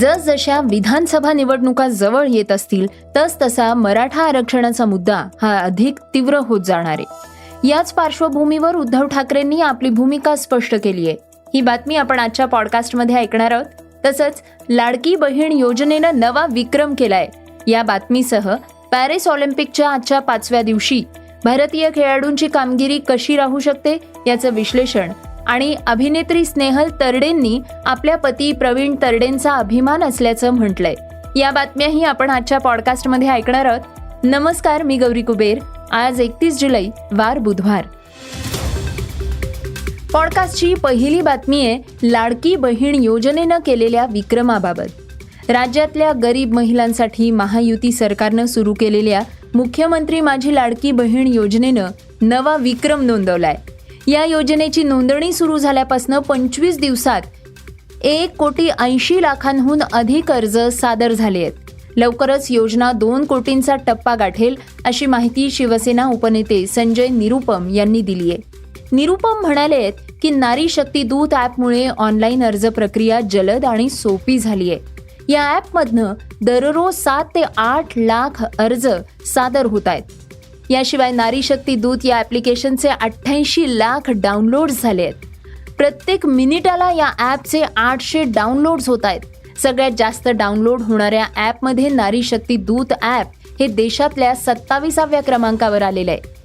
जसजशा विधानसभा निवडणुका जवळ येत असतील तस तसा मराठा आरक्षणाचा मुद्दा हा अधिक तीव्र होत जाणार आहे. याच पार्श्वभूमीवर उद्धव ठाकरेंनी आपली भूमिका स्पष्ट केली आहे. ही बातमी आपण आजच्या पॉडकास्टमध्ये ऐकणार आहोत. तसंच लाडकी बहीण योजनेनं नवा विक्रम केलाय. या बातमीसह पॅरिस ऑलिम्पिकच्या आजच्या पाचव्या दिवशी भारतीय खेळाडूंची कामगिरी कशी राहू शकते याचं विश्लेषण आणि अभिनेत्री स्नेहल तरडेंनी आपल्या पती प्रवीण तरडेंचा अभिमान असल्याचं म्हटलंय. या बातम्याही आपण आजच्या पॉडकास्टमध्ये ऐकणार आहोत. नमस्कार मी गौरी कुबेर. आज एकतीस जुलै वार बुधवार. पॉडकास्टची पहिली बातमी आहे लाडकी बहीण योजनेनं केलेल्या विक्रमाबाबत. राज्यातल्या गरीब महिलांसाठी महायुती सरकारनं सुरू केलेल्या मुख्यमंत्री माझी लाडकी बहीण योजनेनं नवा विक्रम नोंदवलाय. या योजनेची नोंदणी सुरू झाल्यापासून पंचवीस दिवसात एक कोटी ऐंशी लाखांहून अधिक अर्ज सादर झाले आहेत. लवकरच योजना दोन कोटींचा टप्पा गाठेल अशी माहिती शिवसेना उपनेते संजय निरुपम यांनी दिली आहे. निरुपम म्हणाले आहेत की नारी शक्ती दूत ॲपमुळे ऑनलाईन अर्ज प्रक्रिया जलद आणि सोपी झाली आहे. या ॲपमधनं दररोज सात ते आठ लाख अर्ज सादर होत आहेत. याशिवाय नारी शक्ती दूत या ॲप्लिकेशनचे अठ्ठ्याऐंशी लाख डाउनलोड्स झाले आहेत. प्रत्येक मिनिटाला या ॲपचे आठशे डाउनलोड्स होत आहेत. सगळ्यात जास्त डाउनलोड होणाऱ्या ॲपमध्ये नारी शक्ती दूत ॲप हे देशातल्या सत्ताविसाव्या क्रमांकावर आलेलं आहे.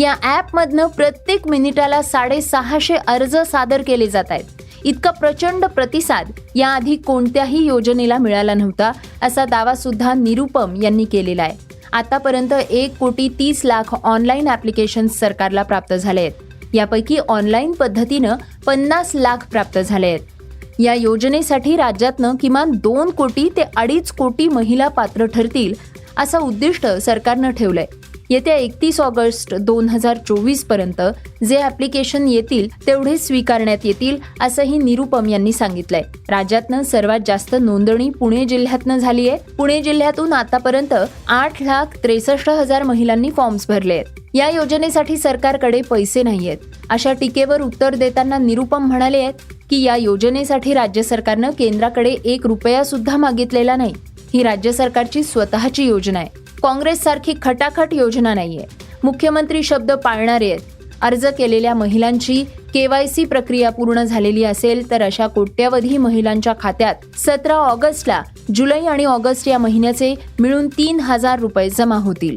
या ॲपमधनं प्रत्येक मिनिटाला साडेसहाशे अर्ज सादर केले जात आहेत. इतका प्रचंड प्रतिसाद याआधी कोणत्याही योजनेला मिळाला नव्हता असा दावा सुद्धा निरुपम यांनी केलेला आहे. आतापर्यंत एक कोटी तीस लाख ऑनलाईन ॲप्लिकेशन सरकारला प्राप्त झाले आहेत यापैकी ऑनलाईन पद्धतीनं पन्नास लाख प्राप्त झाले आहेत या योजनेसाठी राज्यातनं किमान दोन कोटी ते अडीच कोटी महिला पात्र ठरतील असं उद्दिष्ट सरकारनं ठेवलंय. येत्या एकतीस ऑगस्ट दोन हजार चोवीसपर्यंत जे ॲप्लिकेशन येतील तेवढे स्वीकारण्यात येतील असंही निरुपम यांनी सांगितलंय. राज्यातनं सर्वात जास्त नोंदणी पुणे जिल्ह्यातनं झाली आहे. पुणे जिल्ह्यातून आतापर्यंत आठ लाख त्रेसष्ट हजार महिलांनी फॉर्म्स भरले आहेत. या योजनेसाठी सरकारकडे पैसे नाहीयेत अशा टीकेवर उत्तर देताना निरुपम म्हणाले आहेत की या योजनेसाठी राज्य सरकारनं केंद्राकडे एक रुपया सुद्धा मागितलेला नाही. ही राज्य सरकारची स्वतःची योजना आहे. काँग्रेस सारखी खटाखट योजना नाहीये. मुख्यमंत्री शब्द पाळणारे आहेत. अर्ज केलेल्या महिलांची केवायसी प्रक्रिया पूर्ण झालेली असेल तर अशा कोट्यावधी महिलांच्या खात्यात सतरा ऑगस्टला जुलै आणि ऑगस्ट या महिन्याचे मिळून तीन हजार रुपये जमा होतील.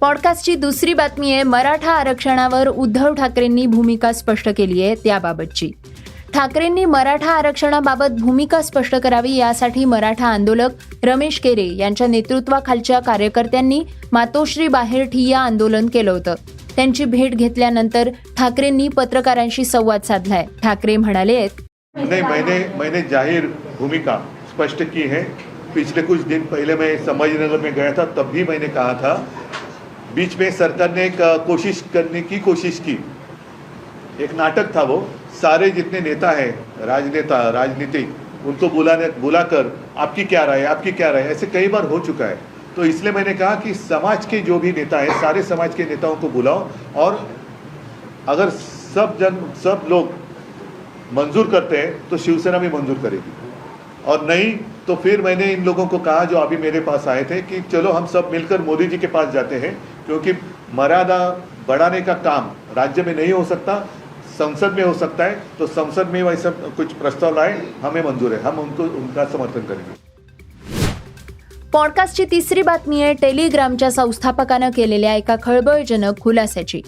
पॉडकास्टची दुसरी बातमी आहे मराठा आरक्षणावर उद्धव ठाकरेंनी भूमिका स्पष्ट केली आहे त्याबाबतची. ठाकरेंनी मराठा आरक्षणाबाबत भूमिका स्पष्ट करावी यासाठी मराठा आंदोलक रमेश केरे यांच्या नेतृत्वाखालच्या कार्यकर्त्यांनी मातोश्री बाहेर ठिय्या आंदोलन केलं होतं. त्यांची भेट घेतल्यानंतर ठाकरेंनी पत्रकारांशी संवाद साधलाय. ठाकरे म्हणाले नहीं मैंने मैंने जाहिर भूमिका स्पष्ट की है. पिछले कुछ दिन पहले मैं समाजनगर में गया था तब भी मैंने कहा था बीच में सरकार ने कोशिश करने की कोशिश की। एक नाटक था वो सारे जितने नेता हैं, राजनेता, राजनीतिक, उनको बुलाने बुलाकर आपकी क्या राय आपकी क्या राय ऐसे कई बार हो चुका है। तो इसलिए मैंने कहा कि समाज के जो भी नेता हैं, सारे समाज के नेताओं को बुलाओ और अगर सब जन सब लोग मंजूर करते हैं तो शिवसेना भी मंजूर करेगी। और नहीं तो फिर मैंने इन लोगों को कहा जो अभी मेरे पास आए थे कि चलो हम सब मिलकर मोदी जी के पास जाते हैं, क्योंकि मर्यादा बढ़ाने का काम राज्य में नहीं हो सकता। संसद में हो सकता है तो संसद में वैसा कुछ प्रस्ताव लाए हमें मंजूर है हम उनको उनका समर्थन करेंगे। पॉडकास्टची तिसरी बातमी आहे टेलिग्रामच्या संस्थापकानं केलेल्या एका खळबळजनक खुलास्याची.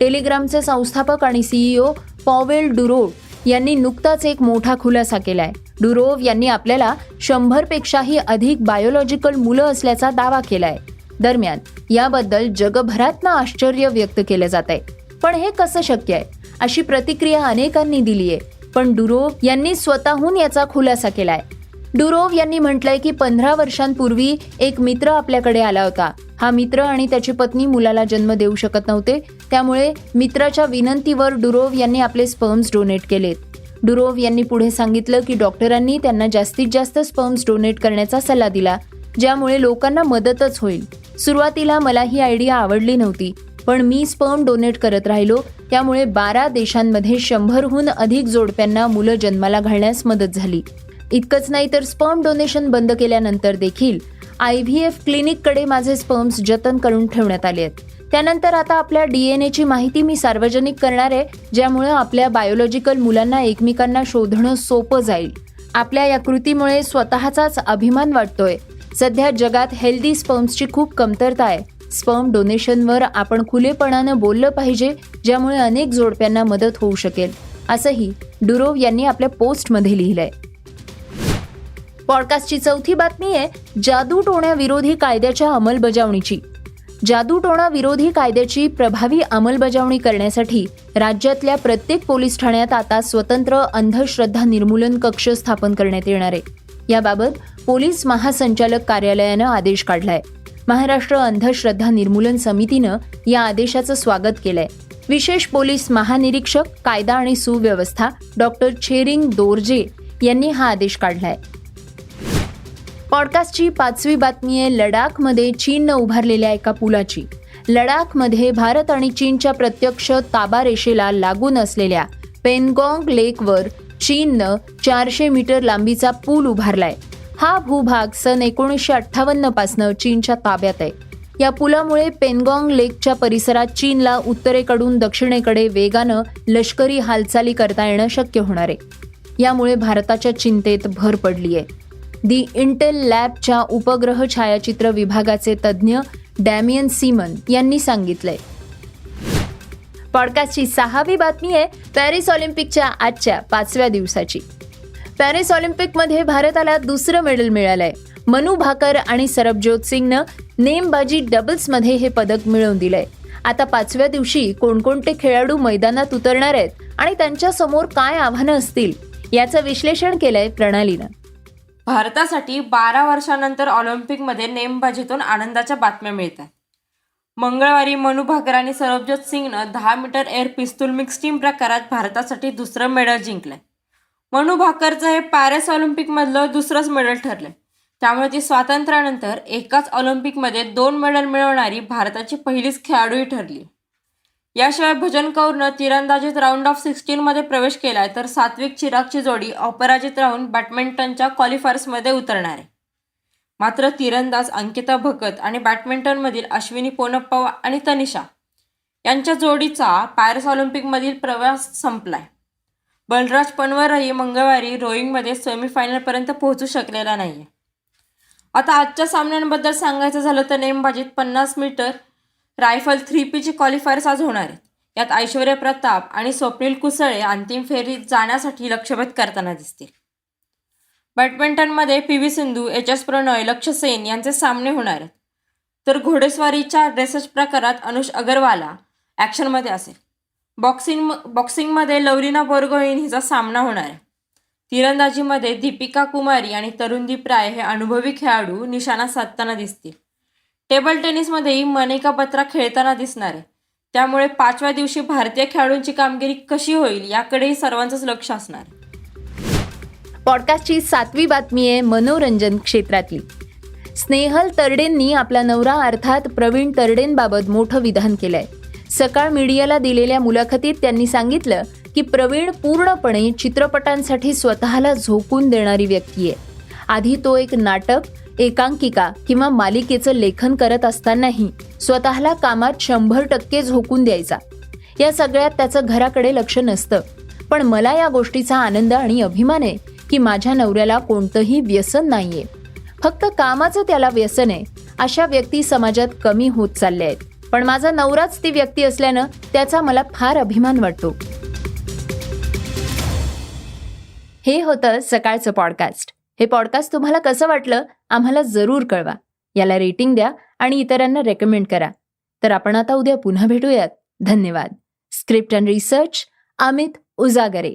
टेलिग्रामचे संस्थापक आणि सीईओ पॉवेल डुरोव यांनी नुकताच एक मोठा खुलासा केलाय. डुरोव यांनी आपल्याला शंभरपेक्षाही अधिक बायोलॉजिकल मुलं असल्याचा दावा केलाय. दरम्यान याबद्दल जगभरातनं आश्चर्य व्यक्त केलं जात आहे पण हे कसं शक्य आहे? अशी प्रतिक्रिया अनेकांनी दिली आहे. पण डुरोव यांनी स्वतःहून याचा खुलासा केलाय. डुरोव यांनी म्हटलंय की पंधरा वर्षांपूर्वी एक मित्र आपल्याकडे आला होता. हा मित्र आणि त्याची पत्नी मुलाला जन्म देऊ शकत नव्हते. त्यामुळे मित्राच्या विनंतीवर डुरोव यांनी आपले स्पर्म्स डोनेट केलेत. डुरोव यांनी पुढे सांगितलं की डॉक्टरांनी त्यांना जास्तीत जास्त स्पर्म्स डोनेट करण्याचा सल्ला दिला ज्यामुळे लोकांना मदतच होईल. सुरुवातीला मला ही आयडिया आवडली नव्हती. पण मी स्पर्म डोनेट करत राहिलो. त्यामुळे बारा देशांमध्ये शंभरहून अधिक जोडप्यांना मुलं जन्माला घालण्यास मदत झाली. इतकंच नाही तर स्पर्म डोनेशन बंद केल्यानंतर देखील आय व्ही एफ क्लिनिककडे माझे स्पर्म्स जतन करून ठेवण्यात आले आहेत. त्यानंतर आता आपल्या डी एन एची माहिती मी सार्वजनिक करणार आहे ज्यामुळे आपल्या बायोलॉजिकल मुलांना एकमेकांना शोधणं सोपं जाईल. आपल्या या कृतीमुळे स्वतःचाच अभिमान वाटतोय. सध्या जगात हेल्दी स्पर्म्सची खूप कमतरता आहे. स्पर्म डोनेशनवर आपण खुलेपणानं बोललं पाहिजे ज्यामुळे अनेक जोडप्यांना मदत होऊ शकेल असंही डुरोव यांनी आपल्या पोस्टमध्ये लिहिलंय. पॉडकास्टची चौथी बातमी आहे जादू टोण्या विरोधी कायद्याच्या अंमलबजावणीची. जादूटोणा विरोधी कायद्याची प्रभावी अंमलबजावणी करण्यासाठी राज्यातल्या प्रत्येक पोलीस ठाण्यात आता स्वतंत्र अंधश्रद्धा निर्मूलन कक्ष स्थापन करण्यात येणार आहे. याबाबत पोलीस महासंचालक कार्यालयानं आदेश काढलाय. महाराष्ट्र अंधश्रद्धा निर्मूलन समितीनं या आदेशाचं स्वागत केलंय. विशेष पोलीस महानिरीक्षक कायदा आणि सुव्यवस्था डॉक्टर छेरिंग दोरजे यांनी हा आदेश काढलाय. पॉडकास्टची पाचवी बातमी आहे लडाखमध्ये चीननं उभारलेल्या एका पुलाची. लडाखमध्ये भारत आणि चीनच्या प्रत्यक्ष ताबा रेषेला लागून असलेल्या पेनगॉंग लेकवर चीननं चारशे मीटर लांबीचा पूल उभारलाय. हा भूभाग सन एकोणीसशे अठ्ठावन्न पासनं चीनच्या ताब्यात आहे. या पुलामुळे पेनगॉंग लेकच्या परिसरात चीनला उत्तरेकडून दक्षिणेकडे वेगानं लष्करी हालचाली करता येणं शक्य होणार आहे. यामुळे भारताच्या चिंतेत भर पडली आहे. दी इंटेल लॅबच्या उपग्रह छायाचित्र विभागाचे तज्ज्ञ डॅमियन सीमन यांनी सांगितलंय. पॉडकास्टची सहावी बातमी आहे पॅरिस ऑलिम्पिकच्या आजच्या पाचव्या दिवसाची. पॅरिस ऑलिम्पिकमध्ये भारताला दुसरं मेडल मिळालंय. मनु भाकर आणि सरबजोत सिंगनं नेमबाजी डबल्समध्ये हे पदक मिळवून दिलंय. आता पाचव्या दिवशी कोणकोणते खेळाडू मैदानात उतरणार आहेत आणि त्यांच्यासमोर काय आव्हानं असतील याचं विश्लेषण केलंय प्रणालीनं. भारतासाठी बारा वर्षानंतर ऑलिम्पिकमध्ये नेमबाजीतून आनंदाच्या बातम्या मिळतात. मंगळवारी मनु भाकर आणि सरबजोत सिंगनं दहा metre air pistol mix team प्रकारात भारतासाठी दुसरं मेडल जिंकलंय. मनू भाकरचं हे पॅरिस ऑलिम्पिकमधलं दुसरंच मेडल ठरलं त्यामुळे ती स्वातंत्र्यानंतर एकाच ऑलिम्पिकमध्ये दोन मेडल मिळवणारी भारताची पहिलीच खेळाडूही ठरली. याशिवाय भजन कौरनं तिरंदाजीत राऊंड ऑफ सिक्स्टीनमध्ये प्रवेश केलाय तर सात्विक चिरागची जोडी अपराजित राहून बॅडमिंटनच्या क्वालिफायर्समध्ये उतरणार आहे. मात्र तिरंदाज अंकिता भगत आणि बॅडमिंटनमधील अश्विनी पोनप्पा आणि तनिषा यांच्या जोडीचा पॅरिस ऑलिम्पिकमधील प्रवास संपलाय. बलराज पनवरही मंगळवारी रोईंगमध्ये सेमीफायनलपर्यंत पोहोचू शकलेला नाही आता आजच्या सामन्यांबद्दल सांगायचं झालं तर नेमबाजीत पन्नास मीटर रायफल थ्री पीचे क्वालिफायर्स आज होणार आहेत. यात ऐश्वर्या प्रताप आणि स्वप्नील कुसळे अंतिम फेरीत जाण्यासाठी लक्षभेद करताना दिसतील. बॅडमिंटनमध्ये P V Sindhu H S Prannoy Lakshya Sen यांचे सामने होणार आहेत. तर घोडेस्वारीच्या ड्रेसेस प्रकारात अनुष अगरवाला ॲक्शनमध्ये असेल. बॉक्सिंग बॉक्सिंगमध्ये लवरीना बोरगोईन हिचा सामना होणार. आहे तिरंदाजीमध्ये दीपिका कुमारी आणि तरुणदीप राय हे अनुभवी खेळाडू निशाणा साधताना दिसतील. टेबल टेनिसमध्येही मनिका बत्रा खेळताना दिसणार आहे. त्यामुळे पाचव्या दिवशी भारतीय खेळाडूंची कामगिरी कशी होईल याकडेही सर्वांचंच लक्ष असणार. पॉडकास्टची सातवी बातमी आहे मनोरंजन क्षेत्रातली. स्नेहल तरडेंनी आपला नवरा अर्थात प्रवीण तरडेंबाबत मोठं विधान केलंय. सकाळ मीडियाला दिलेल्या मुलाखतीत त्यांनी सांगितलं की प्रवीण पूर्णपणे चित्रपटांसाठी स्वतःला झोकून देणारी व्यक्ती आहे. आधी तो एक नाटक एकांकिका किंवा मालिकेचं लेखन करत असतानाही स्वतःला कामात शंभर टक्के झोकून द्यायचा. या सगळ्यात त्याचं घराकडे लक्ष नसतं. पण मला या गोष्टीचा आनंद आणि अभिमान आहे की माझ्या नवऱ्याला कोणतंही व्यसन नाहीये. फक्त कामाचं त्याला व्यसन आहे. अशा व्यक्ती समाजात कमी होत चालल्या आहेत. पण माझा नवराच ती व्यक्ती असल्यानं त्याचा मला फार अभिमान वाटतो. हे होतं सकाळचं पॉडकास्ट हे पॉडकास्ट तुम्हाला कसं वाटलं आम्हाला जरूर कळवा. याला रेटिंग द्या आणि इतरांना रेकमेंड करा. तर आपण आता उद्या पुन्हा भेटूयात. धन्यवाद. Script and research Amit Ujagare